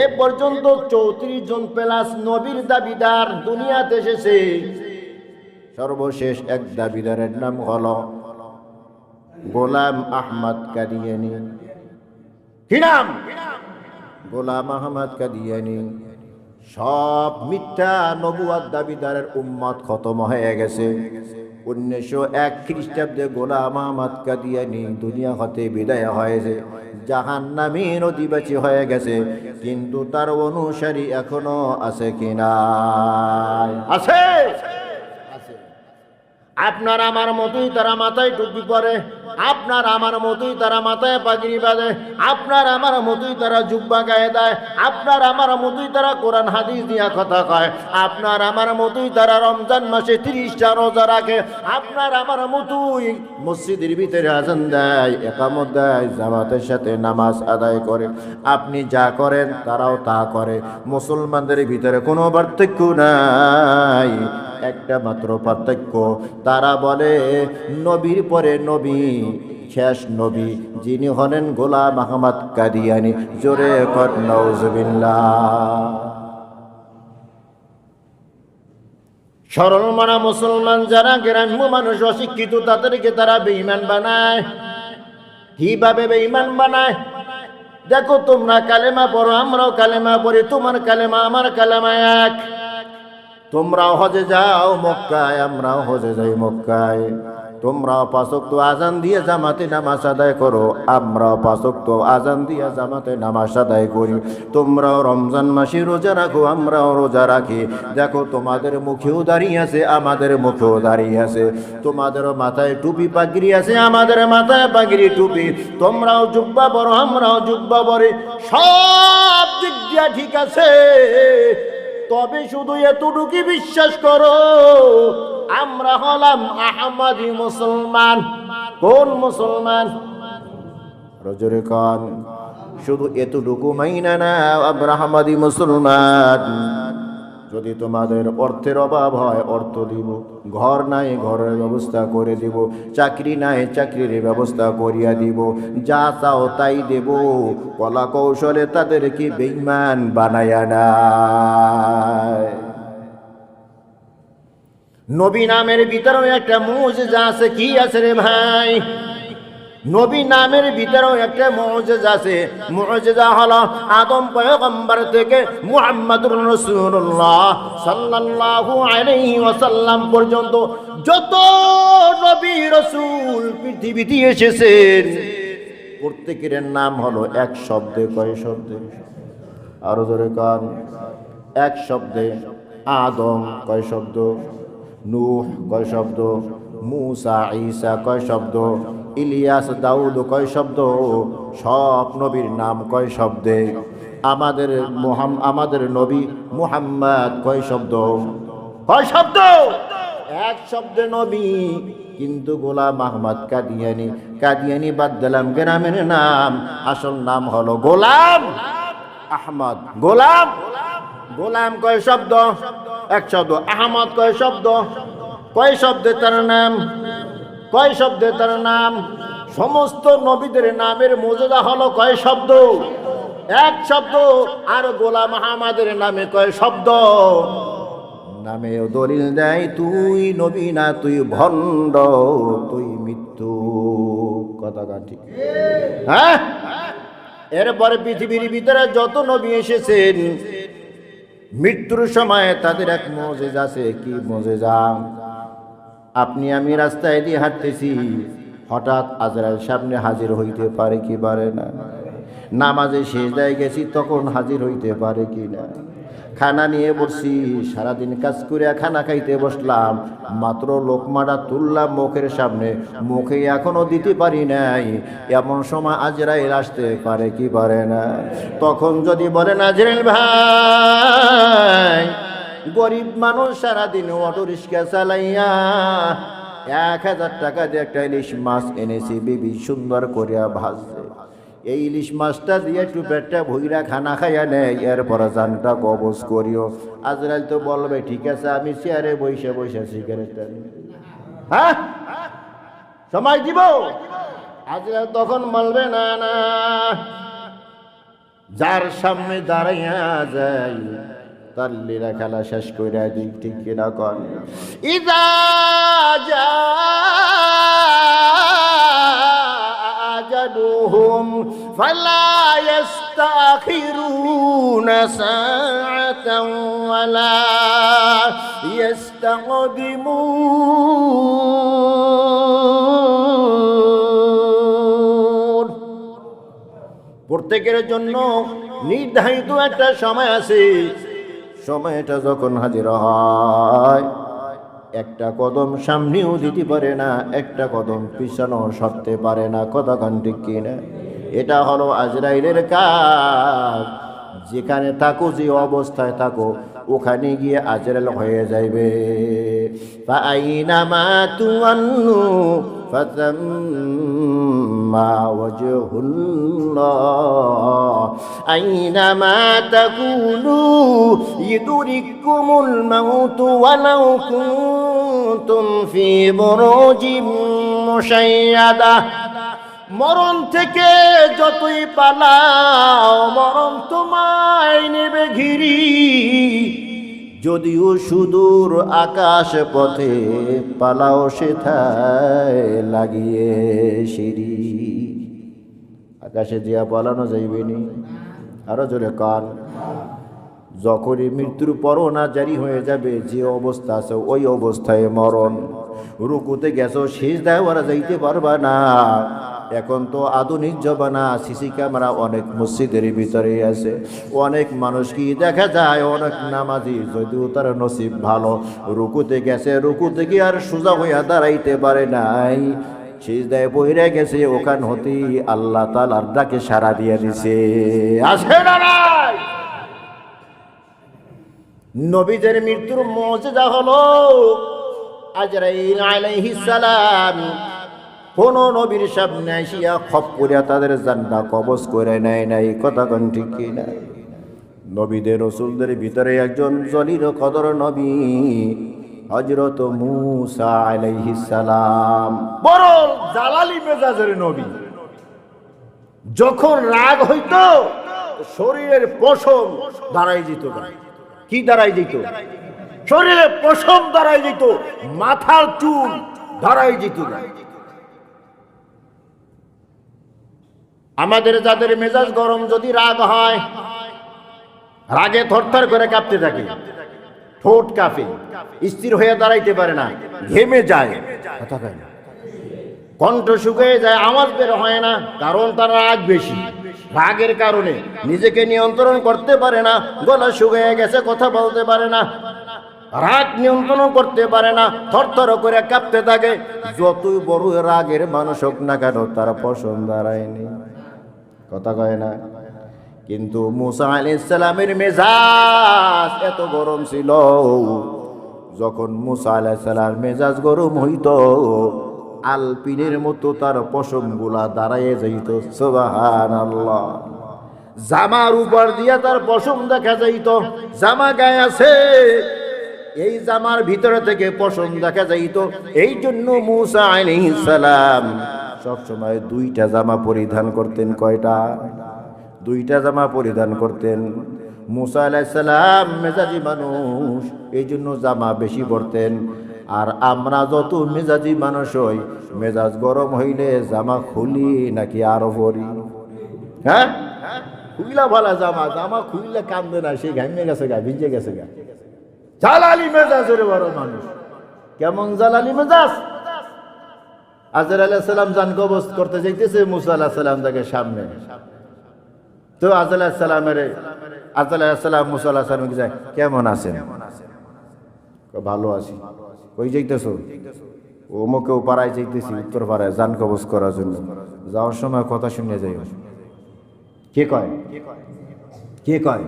এ পর্যন্ত চৌত্রিশ জন প্লাস নবীর দাবিদার দুনিয়াতে এসেছে। সর্বশেষ এক দাবিদারের নাম হল গোলাম আহমদ কাদিয়ানি। কি নাম? গোলাম আহমদ কাদিয়ানি। সব মিথ্যা নবুয়াদ দাবিদারের উম্মত খতম হয়ে গেছে। উনিশশো এক খ্রিস্টাব্দে গোলাম আহমদ কাদিয়ানি দুনিয়া হতে বিদায় হয়েছে। জাহান নামীর অধিবাসী হয়ে গেছে। কিন্তু তার অনুসারী এখনও আছে কিনা আছে। আপনার আমার মতোই তারা মাথায় টুপি পরে। আপনার আমার মতোই তারা মাথায় পাগড়ি বাঁধে, আপনার আমার মতোই তারা জুব্বা গায়ে দেয়, আপনার আমার মতোই তারা কোরআন, হাদিস দিয়া কথা কয়, আপনার আমার মতোই তারা রমজান মাসে তিরিশটা রোজা রাখে, আপনার আমার মতোই মসজিদের ভিতরে আজান দেয়, একামত দেয়, জামাতের সাথে নামাজ আদায় করে। আপনি যা করেন তারাও তা করে। মুসলমানদের ভিতরে কোনো পার্থক্য নাই, একটা মাত্র পার্থক্য, তারা বলে, নবীর পরে নবী শেষ নবী যিনি হলেন গোলাম আহমদ কাদিয়ানি। জোরে কর নওজবিল্লাহ সরল মানা মুসলমান যারা গ্রাম্য মানুষ, অশিক্ষিত, তাদেরকে তারা বেঈমান বানায়। কীভাবে বেঈমান বানায়? দেখো তোমরা কালেমা পড়ো, আমরাও কালেমা পড়ি, তোমার কালেমা আমার কালেমা এক। তোমরাও হজে যাও মক্কায়, আমরাও হজে যাই মক্কায়। তোমরাও পাঁচক তো আজান দিয়ে জামাতে নামাজ আদায় করো আমরাও পাঁচক তো আজান দিয়ে জামাতে নামাজ আদায় করি। তোমরাও রমজান মাসে রোজা রাখো, আমরাও রোজা রাখি। দেখো, তোমাদের মুখেও দাঁড়িয়ে আছে, আমাদের মুখেও দাঁড়িয়ে আছে। তোমাদের মাথায় টুপি পাগড়ি আছে, আমাদের মাথায় পাগড়ি টুপি। তোমরাও জুব্বা বড় আমরাও জুব্বা বড়ে সব দিক দিয়া ঠিক আছে। তবে শুধু এতটুকু বিশ্বাস করো। আমরা হলাম আহমদি মুসলমান। কোন মুসলমান? রজরে কান শুধু এতটুকু মাইনা না, আমরা আহমদি মুসলমান। যদি তোমাদের অর্থের অভাব হয়, অর্থ দিব। ঘর নাই, ঘরের ব্যবস্থা করে দিব। চাকরি নাই, চাকরির ব্যবস্থা করিয়া দিব। যা চাও তাই দেব। কলা কৌশলে তাদেরকে বেইমান বানায়া না নবী নামের ভিতরেও একটা মৌজেজা আছে, কি আছে রে ভাই? নবী নামের ভিতরেও একটা মৌজেজা আছে। মৌজেজা হলো আদম পয়গম্বর থেকে মুহাম্মদুর রাসূলুল্লাহ সাল্লাল্লাহু আলাইহি ওয়াসাল্লাম পর্যন্ত যত নবী রাসূল পৃথিবীতে এসেছেন, প্রত্যেকের নাম হলো এক শব্দে, কয় শব্দে? আরও ধরে কান। এক শব্দে আদম, কয় শব্দ? নূহ, কয় শব্দ? মুসা, ঈসা, কয় শব্দ? ইলিয়াস, দাউদ, কয় শব্দ? সব নবীর নাম কয় শব্দে? আমাদের মোহাম, আমাদের নবী মুহাম্মদ কয় শব্দ? কয় শব্দ? এক শব্দে নবী, কিন্তু গোলাম আহমদ কাদিয়ানি কাদিয়ানি বাদ দিলাম গ্রামের নাম, আসল নাম হলো গোলাম আহমদ। গোলাম? গোলাম কয় শব্দ? এক শব্দ। আহমদ কয় শব্দ? কয় শব্দে তার নাম? কয় শব্দে তার নাম? সমস্ত নবীদের নামের মর্যাদা হলো কয় শব্দ? এক শব্দ। আর গোলাম আহমদের নামে কয় শব্দ? নামে দলিল দেয়, তুই নবী না, তুই ভণ্ড, তুই মৃত্যু। কথা ঠিক। হ্যাঁ? এরপরে পৃথিবীর ভিতরে যত নবী এসেছেন মৃত্যুর সময়ে তাদের এক মজেজ আছে। কি মজেজা? আপনি, আমি রাস্তায় দিয়ে হাঁটতেছি। হঠাৎ আজরাল সামনে হাজির হইতে পারে কি পারে না? নামাজে শেষ দেয় গেছি, তখন হাজির হইতে পারে কি না? খানা নিয়ে বসছি, সারাদিন কাজ করে খানা খাইতে বসলাম, মাত্র লোকমাটা তুললাম মুখের সামনে, মুখে এখনও দিতে পারি নাই, এমন সময় আজরাইল আসতে পারে কি পারে না? তখন যদি বলেন আজরাইল ভাই, গরিব মানুষ সারাদিন অটো রিক্সা চালাইয়া এক হাজার টাকা দিয়ে একটা ইলিশ মাছ এনেছি, বিবি সুন্দর করিয়া ভাজছে। এই ইলিশ মাছটা দিয়ে একটু পেটটা ভইরা খানা খাইয়া নেয় এরপর জানটা কবজ করিও। আজরাইল তো বলবে, ঠিক আছে, আমি চেয়ারে বসে বসে সিগারেটটা। হ্যাঁ? সময় দিব? আজরাইল তখন বলবে, না না। যার সামনে দাঁড়াইয়া যায়, তার লীলা খেলা শেষ করে দিক, ঠিক কিনা কর ইদা যা أجلهم فلا يستأخرون ساعة ولا يستقدمون প্রত্যেকের জন্য নির্ধারিত একটা সময় আছে সময়টা যখন হাজির হয় একটা কদম সামনেও দিতে পারে না, একটা কদম পিছানো সরতে পারে না কতক্ষণ ঠিক কিনা? এটা হলো আজরাইলের কাজ। যেখানে থাকো, যে অবস্থায় থাকো, ওখানে গিয়ে আজরাইল হয়ে যাইবে। ফাইনামা তুয়ান্নু ফাতাম্মা ওয়াজহুল্লাহ আইনামা তাকুনু ইদরিকুমুল মাউতু ওয়ালাউ কুনতুম ফি বুরুজিম মুশাইয়াদা। মরণ থেকে যতই পালাও, মরণ তোমায় নেবে ঘিরি। যদিও সুদূর আকাশ পথে পালাও সেথায় লাগিয়ে সিঁড়ি। আকাশে দিয়া পালানো যাইবেনি আরও জোরে কান। যখনই মৃত্যুর পরনা জারি হয়ে যাবে, যে অবস্থা আছে ওই অবস্থায় মরণ। রুকুতে গেছো, শেষ দেয় ওরা যাইতে পারবা না। এখন তো আধুনিক জমানা, সিসি ক্যামেরা অনেক মসজিদের ভিতরে আছে। অনেক মানুষ কি দেখা যায়, অনেক নামাজি যদিও তার নসিব ভালো, রুকুতে গেছে, রুকুতে গিয়ে আর সোজা হইয়া দাঁড়াইতে পারে নাই। সিজদায় বইরে গেছে, ওখান হতেই আল্লাহ তালার ডাকে সারা দিয়ে দিছে। আসে নবীদের মৃত্যুর মজা হলো আজরাইল আলাইহিস সালাম। কোন নবীর সামনে আসিয়া খপ করিয়া তাদের জান্ডা কবজ করে নেয় নাই। কথা কোন ঠিক কিনা? নবীদের, রসুলদের ভিতরে একজন জলির কদর নবী হজরত মুসা আলাইহিস সালাম। বড় জালালি মেজাজের নবী। যখন রাগ হইত, শরীরের পশম দাঁড়াই যেত কি দাঁড়াই যেত শরীরের পশম দাঁড়াই যেত মাথার চুল দাঁড়াই যেত না। আমাদের যাদের মেজাজ গরম যদি রাগ হয়, রাগে থরথর করে কাঁপতে থাকে। ঠোঁট কাঁপে, স্থির হয়ে দাঁড়াইতে পারে না, ঘেমে যায়। কণ্ঠ শুকিয়ে যায়, আওয়াজ বের হয় না, কারণ তার রাগ বেশি। রাগের কারণে নিজেকে নিয়ন্ত্রণ করতে পারে না, গলা শুকিয়ে গেছে, কথা বলতে পারে না। রাগ নিয়ন্ত্রণ করতে পারে না, থরথর করে কাঁপতে থাকে। যতই বড় রাগের মানুষ হোক না কেন, তার পছন্দ দাঁড়ায়নি কথা কয় না। কিন্তু মুসা আলাইসালামের মেজাজ এত গরম ছিল, যখন মুসা আলাইসালাম মেজাজ গরম হইত, আলপিনের মতো তার পশমগুলা দাঁড়াইয়ে যাইত সোবাহান আল্লাহ জামার উপর দিয়া তার পশম দেখা যাইত, জামা গায়ে আছে। এই জামার ভিতরে থেকে পশম দেখা যাইত। এই জন্য মুসা আলাইহিস সালাম সবসময় দুইটা জামা পরিধান করতেন কয়টা? দুইটা জামা পরিধান করতেন। মুসা আলাইসালাম মেজাজি মানুষ, এই জন্য জামা বেশি পরতেন। আর আমরা যত মেজাজি মানুষ হই, মেজাজ গরম হইলে জামা খুলি নাকি আরও পরি? হ্যাঁ? খুইলা ভালা জামা জামা খুইলে কান্দে না, সে ঘামিয়ে গেছে গা, ভিজে গেছে গা। জালালি মেজাজের বড় মানুষ। কেমন জালালি মেজাজ? আজর আলাহিসাল্লাম জান কবজ করতে যাইতেছে, মুসা আল্লাহ সাল্লাম তাকে সামনে। তো আজাল্লাহ সাল্লামের আজাল্লাহ সাল্লাম মুসা আল্লাহ সাল্লামকে যায়, কেমন আছেন? ভালো আছি। ওই যাইতেছ? অমুকেও পাড়ায় যাইতেছি উত্তর পাড়ায় জান কবজ করার জন্য। যাওয়ার সময় কথা শুনে যাই কে কয়? কে কয়?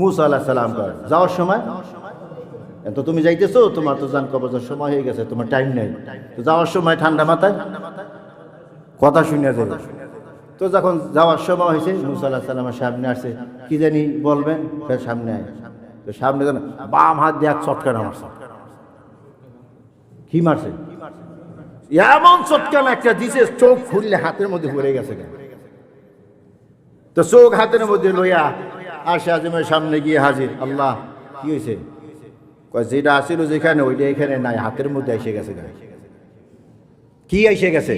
মুসা আল্লাহ সাল্লাম কয়। যাওয়ার সময়? তো তুমি যাইতেছো, তোমার তো জান কবজের সময় হয়ে গেছে, তোমার টাইম নেই। তো যাওয়ার সময় ঠান্ডা মাথায়? কথা শুনে যাবে তো যখন যাওয়ার সময় হয়েছে, মুসা আল্লাহ সাল্লামের সামনে আসছে। কি জানি বলবেন? ফের সামনে আয়। তো সামনে যেন বাম হাত দিয়ে এক চটকানা মারছে কি মারছে? এমন চটকানা একটা দিছে, চোখ খুললে হাতের মধ্যে পড়ে গেছে তো চোখ হাতের মধ্যে লইয়া আসে আজমের সামনে গিয়ে হাজির। আল্লাহ, কি হয়েছে? যেটা আসিল যেখানে, ওইটা এখানে নাই, হাতের মধ্যে এসে গেছে কি এসে গেছে?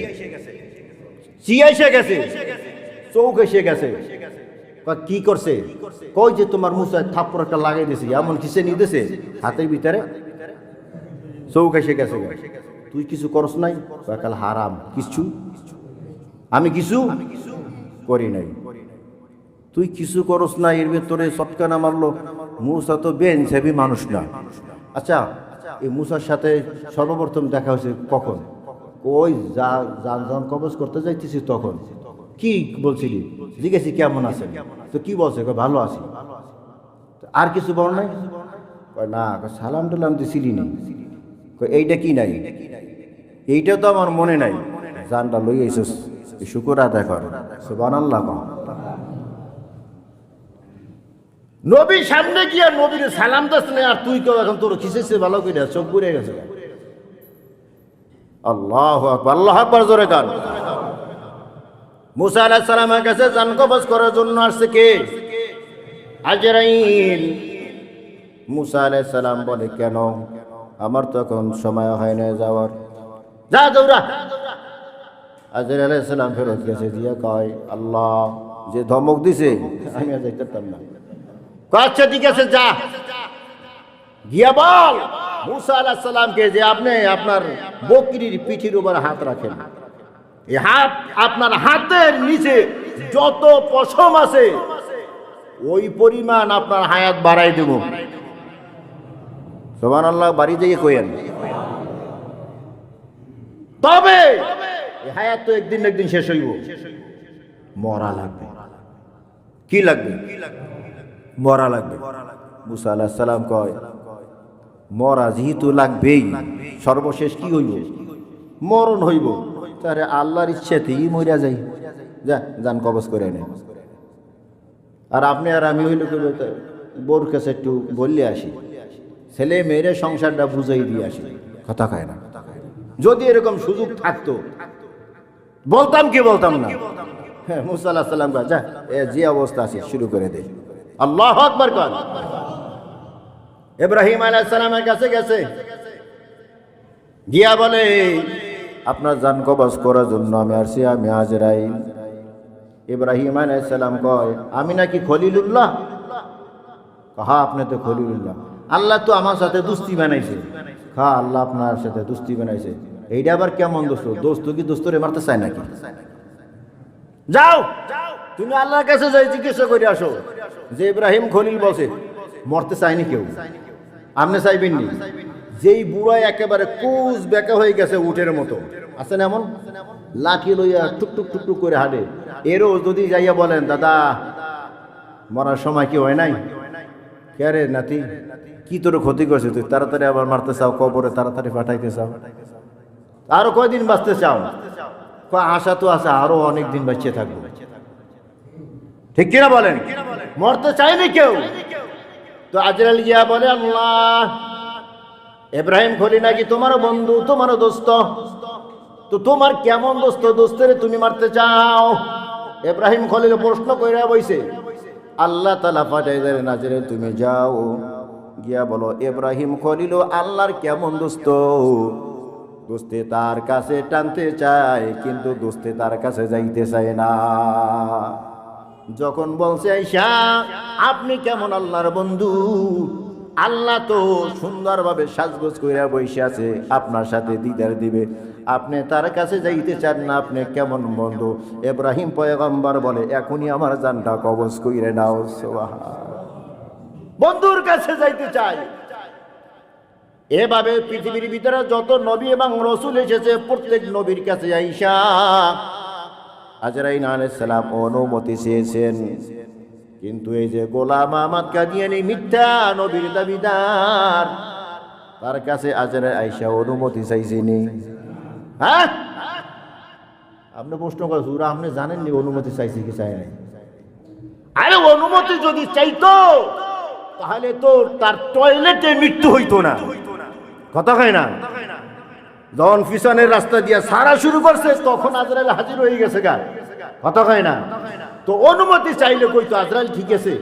কি এসে গেছে? চৌক এসে গেছে। কি করছে? কই যে তোমার মুসায় থাপ্পড় একটা লাগাই দিয়েছে এমন কিসে দিয়েছে হাতের ভিতরে। চৌক এসে গেছে তুই কিছু করস নাই? কাল হারাম। কিছু আমি কিছু করি নাই। তুই কিছু করস না এর ভেতরে সটকানা মারলো। মুসা তো বেন সেবি মানুষ না। আচ্ছা এই মুসার সাথে সর্বপ্রথম দেখা হয়েছে কখন? ওই যা যান যান কবজ করতে যাইতেছি তখন। কি বলছিলি? জিজ্ঞেসি কেমন আছে তো কি বলছে? ভালো আছি। আর কিছু বল নাই? না সালাম টালাম দিছিলি নি। এইটা কি নাই? এইটা তো আমার মনে নাই। জানটা লই আইসস শুকুর আদায় কর। সুবান আল্লাহ নবীর সামনে গিয়া নবীর সালাম দাস না আর তুই কেউ এখন তোর খিসেছে ভালো করে চোখ ঘুরে গেছে আল্লাহ আল্লাহ আকবার জোরে গান মুসা আলাহ সালামের কাছে জান কবজ করার জন্য আসছে কে? আজরাইল। মুসা আলাহ সালাম বলে, কেন? আমার তো এখন সময় হয় না যাওয়ার। যা দৌড়া। আজর আলাহ সালাম ফেরত গেছে, দিয়া কয়, আল্লাহ যে ধমক দিছে, আমি আর না। আচ্ছা ঠিক আছে, যা। গিয়া বল। মুসা আলাহ সালামকে যে আপনি আপনার বকরির পিঠির উপর হাত রাখেন। এই হাত আপনার হাতের নিচে যত পশম আছে, ওই পরিমাণ আপনার হায়াত বাড়াই দেব। সোমান আল্লাহ বাড়ি যেয়ে কইেন তবে হায়াত তো একদিন একদিন শেষ হইব। মরা লাগবে। কি লাগবে? মরা লাগবে। মুসা আলাহ সালাম কয়, মরা যেহেতু লাগবেই, সর্বশেষ কি হইব? মরণ হইব। তারে আল্লাহর ইচ্ছাতেই মরিয়া যাই। যা, যান কবজ করে নে। আর আপনি আর আমি হইলে বোর কাছে একটু বললে আসি। ছেলে মেয়েরে সংসারটা বুঝাই দিয়ে আসি। কথা খায় না। যদি এরকম সুযোগ থাকতো, বলতাম কি বলতাম না? হ্যাঁ মুসা আল্লাহ সাল্লাম যা যে অবস্থা আছে, শুরু করে দে। আল্লাহ আকবর কর। ইব্রাহিম আলাইহিস সালামের কাছে গেছে। গিয়া বলে, আপনার জান কবজ করার জন্য আমি আসছি, আমি হাজরাই ইব্রাহিম আলাইহিস সালাম কয়, আমি নাকি খলিলুল্লাহ? হ্যাঁ আপনি তো খলিলুল্লাহ। আল্লাহ তো আমার সাথে দুস্তি বানাইছে। হ্যাঁ আল্লাহ আপনার সাথে দুস্তি বানাইছে। এইটা আবার কেমন দোস্ত? দোস্ত কি দোস্তরে মারতে চায় নাকি? যাও! তুমি আল্লাহর কাছে যাই জিজ্ঞাসা করে আসো যে ইব্রাহিম খলিল বসে, মরতে চায়নি কেউ? আপনি চাইবেন নি? যেই বুড়ায় একেবারে কুজ বেকা হয়ে গেছে উটের মতো। আছেন এমন? লাঠি লইয়া টুক টুক টুক টুক করে হাঁটে। এরও যদি যাইয়া বলেন, দাদা, মরার সময় কি হয় নাই? কে নাতি? কি তোর ক্ষতি করছে তুই? তাড়াতাড়ি আবার মারতে চাও, কবরে তাড়াতাড়ি পাঠাইতে চাও? আরও কয়দিন বাঁচতে চাও? আশা তো আছে, আরও অনেক দিন বাঁচিয়ে থাকব। ঠিক কিনা বলেন? মরতে চায়নি কেউ? তো আজরাল গিয়া বলে, আল্লাহ, এব্রাহিম খলি নাকি তোমারও বন্ধু, তোমারও দোস্ত? তো তোমার কেমন দোস্ত, দোস্তের তুমি মারতে চাও? এব্রাহিম খলিল প্রশ্ন কইরা বইছে, আল্লাহ তালা ফাটাই দেয় নাজরে তুমি যাও। গিয়া বলো, এব্রাহিম খলিল আল্লাহর কেমন দোস্ত? দোস্তে তার কাছে টানতে চায়, কিন্তু দোস্তে তার কাছে যাইতে চায় না। যখন বলছে আইসা আপনি কেমন আল্লাহর বন্ধু? আল্লাহ তো সুন্দরভাবে সাজগোজ কইরা বসে আছে, আপনার সাথে দিদার দিবে। আপনি তার কাছে যাইতে চান না, আপনি কেমন বন্ধু? এব্রাহিম পয়গম্বর বলে, এখনই আমার জানটা কবজ কইরে নাও বন্ধুর কাছে যাইতে চাই। এভাবে পৃথিবীর ভিতরে যত নবী এবং রসুল এসেছে, প্রত্যেক নবীর কাছে আইসা আজরাইন আলাইসালাম অনুমতি চেয়েছেন। কিন্তু এই যে গোলাম আহমদ কাদিয়ানি মিথ্যা নবীর দাবিদার, তার কাছে আজরাই আইসা অনুমতি চাইছেনি হ্যাঁ? আপনি প্রশ্ন করেন সুরা আপনি জানেননি অনুমতি চাইছে কি চাই নাই? আরে অনুমতি যদি চাইতো, তাহলে তো তার টয়লেটে মৃত্যু হইতো না। কথা হয় না? যখন পিছনের রাস্তা দিয়ে সারা শুরু করছে, তখন আজরাইল হাজির হয়ে গেছে গা। কথা কয় না? তো অনুমতি চাইলে কইতো, আজরাইল ঠিক আছে।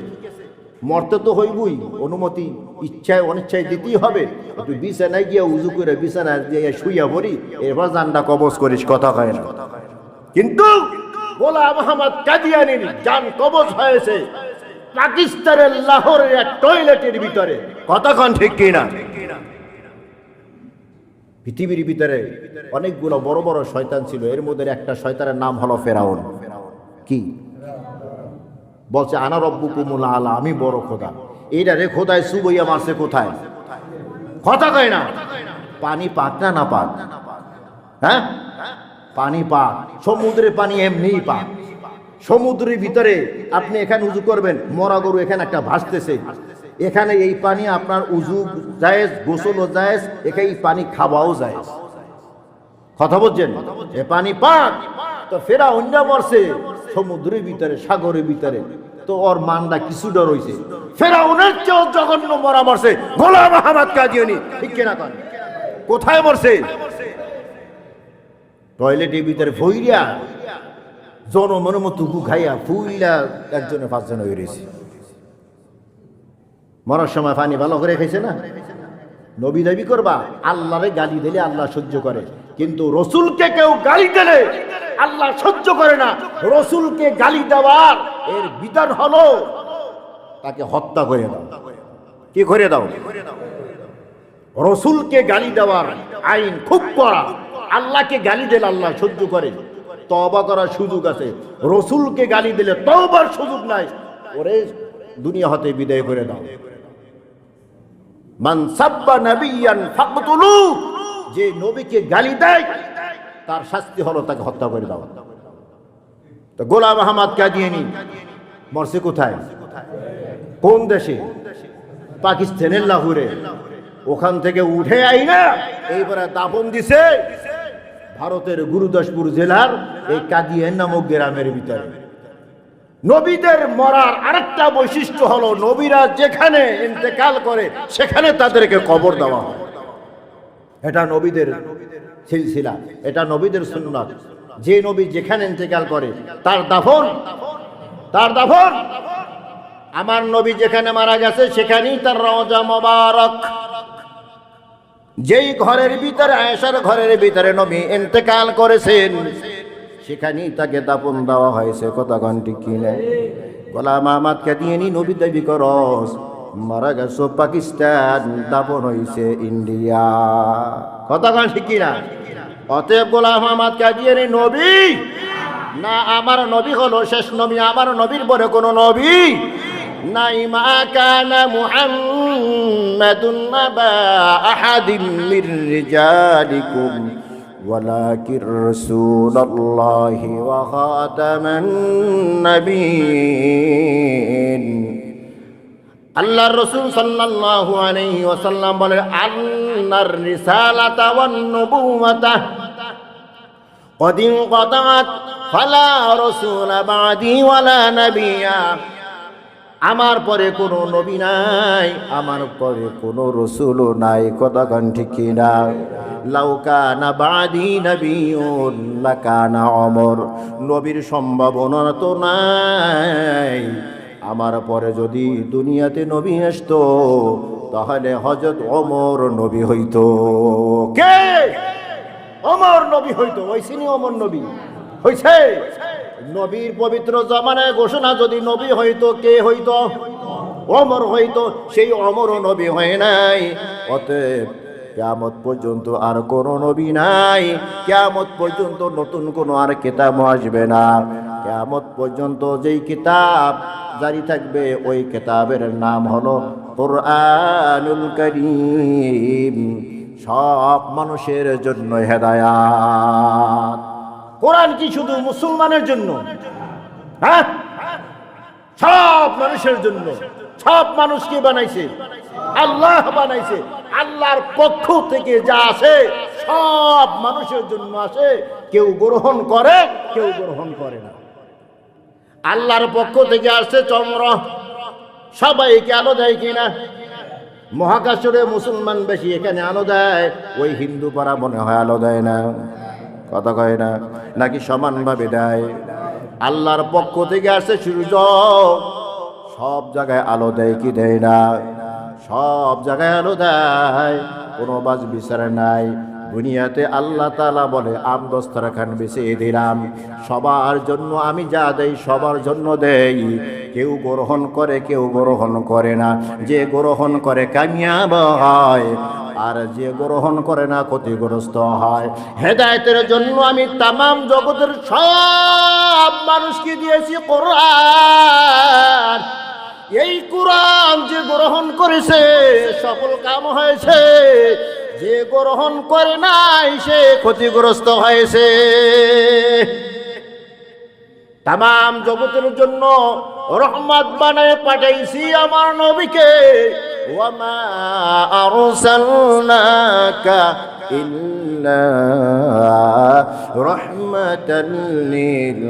মরতে তো হইবই। অনুমতি ইচ্ছায় অনিচ্ছায় দিতেই হবে। একটু বিছানায় গিয়া উজু করে বিছানায় শুইয়া পড়ি, এরপর জানটা কবজ করিস। কথা কয় না? কিন্তু গোলাম আহমদ কাদিয়ানির জান কবজ হয়েছে পাকিস্তানের লাহোরের টয়লেটের ভিতরে। কথা কতক্ষণ ঠিক কিনা? পৃথিবীর ভিতরে অনেকগুলো বড় বড় শয়তান ছিল। এর মধ্যে একটা শয়তানের নাম হলো ফেরাউন। কি? বলছে, আনা আলা, আমি বড় খোদা। এইটা রে খোদায় সুবইয়া মারছে কোথায়? কথা কয় না। পানি পাক না না পাক? হ্যাঁ? পানি পাক। সমুদ্রের পানি এমনিই পাক। সমুদ্রের ভিতরে আপনি এখানে উজু করবেন, মরা গরু এখানে একটা ভাসতেছে। এখানে এই পানি আপনার উজু জায়েজ, গোসলও জায়েজ এখানে এই পানি খাওয়াও জায়েজ। কথা বলছেন? এ পানি পাক। তো ফেরা অন্য মরছে, সমুদ্রের ভিতরে, সাগরের ভিতরে, তো ওর মানটা কিছুটা রয়েছে ফেরা ওনার চেয়েও জঘন্য মরা মরছে। গোলাম আহমদ কাজিয়ানি ঠিক কিনা কন? কোথায় মরছে? টয়লেটের ভিতরে ভইরিয়া জনমনের মতো খাইয়া ফুইলা একজনে পাঁচজন হয়ে রয়েছে। মরার সময় পানি ভালো করে খাইছে না? নবী দাবি করবা, আল্লাহরে গালি দিলে আল্লাহ সহ্য করে। কিন্তু রসুলকে কেউ গালি দিলে আল্লাহ সহ্য করে না। রসুলকে গালি দেওয়ার এর বিধান হলো তাকে হত্যা করে দাও। কি করে দাও? রসুলকে গালি দেওয়ার আইন খুব কড়া। আল্লাহকে গালি দিলে আল্লাহ সহ্য করে। তবা করার সুযোগ আছে। রসুলকে গালি দিলে তবার সুযোগ নাই। ওরে দুনিয়া হতে বিদায় করে দাও। যে নবীকে গালি দেয়, তার শাস্তি হলো তাকে হত্যা করে দাও তো গোলাম আহমদ কাদিয়ানি মরছে কোথায়? কোন দেশে? পাকিস্তানের লাহোরে। ওখান থেকে উঠে আই না এইবারে দাপন দিছে ভারতের গুরুদাসপুর জেলার এই কাদিয়ান নামক গ্রামের ভিতরে। নবীদের মরার আরেকটা বৈশিষ্ট্য হলো, নবীরা যেখানে ইন্তেকাল করে, সেখানে তাদেরকে কবর দেওয়া হয়। এটা নবীদের সিলসিলা, এটা নবীদের সুন্নাত। যে নবী যেখানে ইন্তেকাল করে, তার দাফন তার দাফন। আমার নবী যেখানে মারা গেছে, সেখানেই তার রওজা মোবারক। যেই ঘরের ভিতরে, আয়েশার ঘরের ভিতরে নবী ইন্তেকাল করেছেন। সেখানেই তাকে দাপন দেওয়া হয়েছে। কথা ঘন্টি কিনে গোলাম আহমদকে দিয়ে নি নবী দাবি করস। মারা গেছো পাকিস্তান, দাপন হয়েছে ইন্ডিয়া। কথা গান ঠিক কিনা অতএব গোলাম আহমদকে দিয়ে নি নবী। না আমার নবী হলো শেষ নবী, আমার নবীর পরে কোনো নবী। নাই মা কানা মুহাম্মাদুন নাবা আহাদিম মির রিজালিকুম। ولكن رسول الله وخاتم النبيين আল্লাহর রসুল সাল্লাল্লাহু আলাইহি ওয়াসাল্লাম বলে আল্লাহর রিসালাতা ওয়ান নবুওয়াতা قد انقطعت فلا رسول بعدي ولا نبيا আমার পরে কোনো নবী নাই, আমার পরে কোনো রসুলও নাই গান ঠিক কিনা? লাউকানা বাদি নবীন লাকানা অমর, নবীর সম্ভাবনা তো নাই। আমার পরে যদি দুনিয়াতে নবী আসতো, তাহলে হজরত অমর নবী হইতো। কে? অমর নবী হইতো ওইসিনি অমর নবী। হইছে? নবীর পবিত্র জমানায় ঘোষণা, যদি নবী হইতো, কে হইতো? অমর হইতো। সেই অমর নবী হয় নাই। অতএব কেয়ামত পর্যন্ত আর কোনো নবী নাই। কেয়ামত পর্যন্ত নতুন কোনো আর কিতাব আসবে না। কেয়ামত পর্যন্ত যেই কিতাব জারি থাকবে, ওই কিতাবের নাম হলো কোরআনুল করিম। সব মানুষের জন্য হেদায়াত। কোরআন কি শুধু মুসলমানের জন্য? হ্যাঁ? সব মানুষের জন্য। সব মানুষকে বানাইছে? আল্লাহ বানাইছে। আল্লাহর পক্ষ থেকে যা আসে, সব মানুষের জন্য আসে। কেউ গ্রহণ করে, কেউ গ্রহণ করে না। আল্লাহর পক্ষ থেকে আসছে চন্দ্র। সবাইকে আলো দেয় কিনা? মহাকাশরে মুসলমান বেশি এখানে আলো দেয়, ওই হিন্দু পাড়া মনে হয় আলো দেয় না। কথা কয় না, নাকি সমানভাবে দেয়? আল্লাহর পক্ষ থেকে আসে সূর্য, সব জায়গায় আলো দেয় কি দেয় না? সব জায়গায় আলো দেয়, কোনো বাজ বিচারে নাই। দুনিয়াতে আল্লাহ তালা বলে, আম দস্তরখান বেছে দিলাম। সবার জন্য আমি যা দেই, সবার জন্য দেই। কেউ গ্রহণ করে, কেউ গ্রহণ করে না। যে গ্রহণ করে, কামিয়াব হয়। আর যে গ্রহণ করে না ক্ষতিগ্রস্ত হয়। হেদায়তের জন্য আমি তামাম জগতের সব মানুষকে দিয়েছি কোরআন। এই কোরআন যে গ্রহণ করেছে সফল কাম হয়েছে। যে গ্রহণ করে নাই সে ক্ষতিগ্রস্ত হয়েছে। তাম জগতের জন্য রহমত বানায় পাঠাইছি আমার নবীকে। ওয়ামা আরসালনাকা ইল্লা রাহমাতাল লিল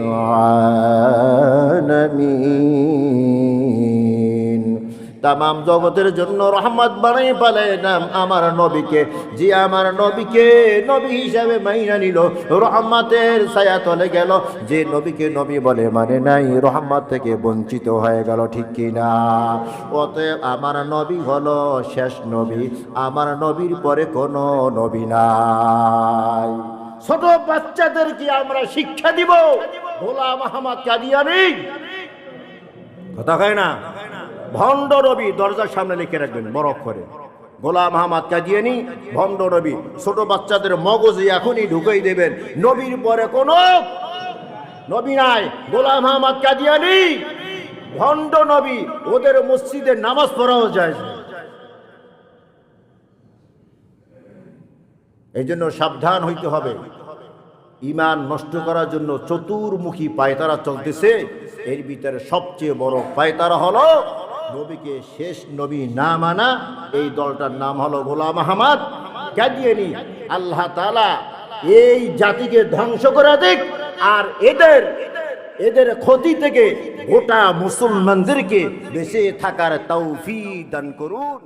আলামিন। তাম জগতের জন্য রহমত বানাই পালে নাম আমার নবীকে। যে আমার নবীকে নবী হিসাবে মাইনা নিল, রহমতের ছায়া তলে গেল। যে নবীকে নবী বলে মানে নাই, রহমত থেকে বঞ্চিত হয়ে গেল, ঠিক কিনা অতএব আমার নবী হলো শেষ নবী, আমার নবীর পরে কোনো নবী নাই। ছোট বাচ্চাদেরকে আমরা শিক্ষা দিব। গোলাম আহমদ কাদিয়ানি। কথা কয় না? ভণ্ড রবি দরজার সামনে লিখে রাখবেন বড় অক্ষরে গোলাম আহমদ কাদিয়ানি ভণ্ড রবি। ছোট বাচ্চাদের মগজে এখনই ঢুকাই দেবেন। নবীর পরে কোন নবী নাই, গোলাম আহমদ কাদিয়ানি ভণ্ড নবী, ওদের মসজিদে নামাজ পড়াও যায় এই জন্য সাবধান হইতে হবে। ইমান নষ্ট করার জন্য চতুর্মুখী পায়তারা চলতেছে। এর ভিতরে সবচেয়ে বড় পায়তারা হলো নবীকে শেষ নবী না মানা, এই দলটার নাম হলো গোলাম আহমদ। কাদিয়ানি আল্লাহ তালা এই জাতিকে ধ্বংস করা দিক, আর এদের এদের ক্ষতি থেকে গোটা মুসলমানদেরকে বেঁচে থাকার তৌফি দান করুন।